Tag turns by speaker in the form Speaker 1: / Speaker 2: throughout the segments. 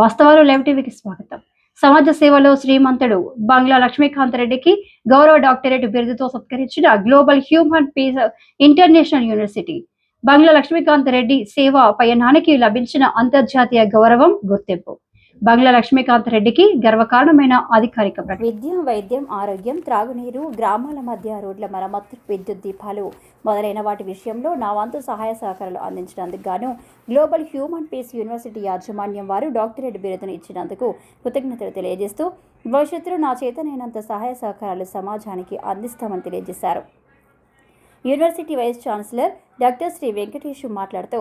Speaker 1: వాస్తవాలు లైవ్ టీవీకి స్వాగతం. సమాజ సేవలో శ్రీమంతుడు బంగ్లా లక్ష్మీకాంత్ రెడ్డికి గౌరవ డాక్టరేట్ బిరుదుతో సత్కరించిన global human peace international university. Bangla Lakshmikanth Reddy సేవ పయనానికి లభించిన అంతర్జాతీయ గౌరవం గుర్తింపు. బంగ్లా లక్ష్మీకాంత్ రెడ్డికి గర్వకారణమైన అధికారిక ప్రకటన.
Speaker 2: విద్య వైద్యం ఆరోగ్యం త్రాగునీరు గ్రామాల మధ్య రోడ్ల మరమ్మతు విద్యుత్ దీపాలు మొదలైన వాటి విషయంలో నా వంతు సహాయ సహకారాలు అందించినందుకు గాను గ్లోబల్ హ్యూమన్ పీస్ యూనివర్సిటీ యాజమాన్యం వారు డాక్టరేట్ బిరుదును ఇచ్చినందుకు కృతజ్ఞతలు తెలియజేస్తూ భవిష్యత్తులో నా చేతనైనంత సహాయ సహకారాలు సమాజానికి అందిస్తామని తెలియజేశారు. University vice chancellor doctor Shri Venkatesh మాట్లాడుతూ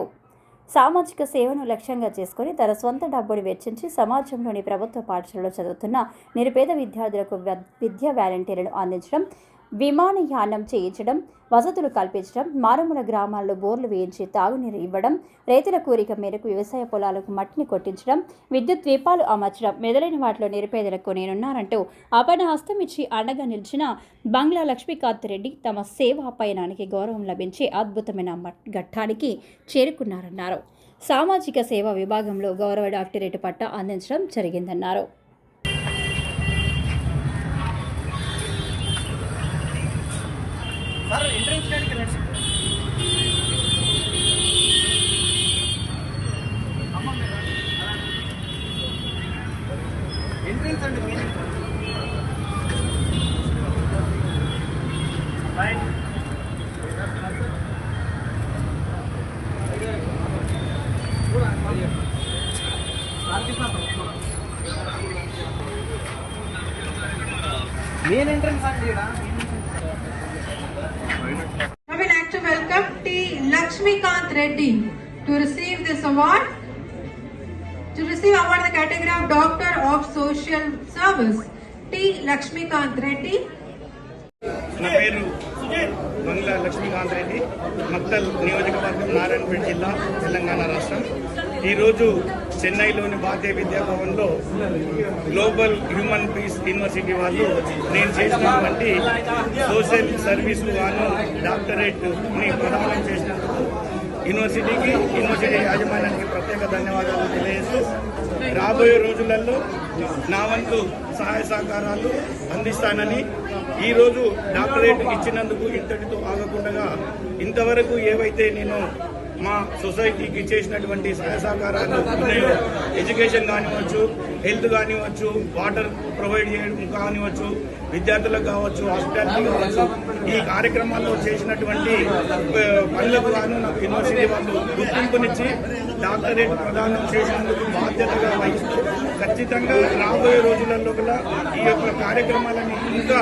Speaker 2: సామాజిక సేవను లక్ష్యంగా చేసుకుని తన సొంత డబ్బును వెచ్చించి సమాజంలోని ప్రభుత్వ పాఠశాలలో చదువుతున్న నిరుపేద విద్యార్థులకు విద్యా వాలంటీర్లను అందించడం విమానయానం చేయించడం వసతులు కల్పించడం మారుమూల గ్రామాల్లో బోర్లు వేయించి తాగునీరు ఇవ్వడం రైతుల కోరిక మేరకు వ్యవసాయ పొలాలకు మట్టిని కొట్టించడం విద్యుత్ ద్వీపాలు అమర్చడం మెదలైన వాటిలో నిరుపేదలకు నేనున్నానంటూ అపన హస్తం ఇచ్చి అండగా నిలిచిన బంగ్లా లక్ష్మీకాంత్ రెడ్డి తమ సేవా పయనానికి గౌరవం లభించే అద్భుతమైన ఘట్టానికి చేరుకున్నారన్నారు. సామాజిక సేవా విభాగంలో గౌరవ డాక్టరేట్ పట్ట అందించడం జరిగిందన్నారు.
Speaker 3: ఎంట్రన్స్ అండి మెయిన్ మెయిన్ ఎంట్రన్స్ అండి ఈడ.
Speaker 4: Lakshmikant Reddy to receive this award. To receive award the category of Doctor of Social Service, T. Lakshmikant Reddy.
Speaker 3: నా పేరు బంగ్లా లక్ష్మీకాంత్ రెడ్డి మక్తల్ నియోజకవర్గం నారాయణపేట జిల్లా తెలంగాణ రాష్ట్రం ఈరోజు చెన్నైలోని భారతీయ విద్యా భవన్లో గ్లోబల్ హ్యూమన్ పీస్ యూనివర్సిటీ వాళ్ళు నేను చేసినటువంటి సోషల్ సర్వీస్ గాను డాక్టరేట్ని ప్రదానం చేసినందుకు యూనివర్సిటీకి యూనివర్సిటీ యాజమాన్యానికి ప్రత్యేక ధన్యవాదాలు తెలియజేస్తూ రాబోయే రోజులలో నా వంతు సహాయ సహకారాలు అందిస్తానని ఈరోజు డాక్టరేట్ ఇచ్చినందుకు ఇంతటితో ఆగకుండా ఇంతవరకు ఏవైతే నేను మా సొసైటీకి చేసినటువంటి సహాయ సహకారాలు ఉన్నాయో ఎడ్యుకేషన్ కానివ్వచ్చు హెల్త్ కానివ్వచ్చు వాటర్ ప్రొవైడ్ చేయడం కానివ్వచ్చు విద్యార్థులకు కావచ్చు హాస్పిటాలిటీ కావచ్చు ఈ కార్యక్రమాల్లో చేసినటువంటి పనులకు గాను నాకు యూనివర్సిటీ వాళ్ళు గుర్తింపునిచ్చి డాక్టరేట్ ప్రదానం చేసినందుకు బాధ్యతగా వహిస్తూ ఖచ్చితంగా రాబోయే రోజులలో కూడా ఈ యొక్క కార్యక్రమాలను ఇంకా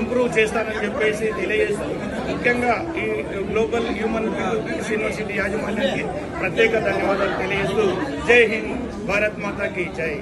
Speaker 3: ఇంప్రూవ్ చేస్తానని చెప్పేసి తెలియజేస్తూ ముఖ్యంగా ఈ గ్లోబల్ హ్యూమన్ పీస్ యూనివర్సిటీ యాజమాన్యానికి ప్రత్యేక ధన్యవాదాలు తెలియజేస్తూ జై హింద్ భారత్ మాతాకి జై.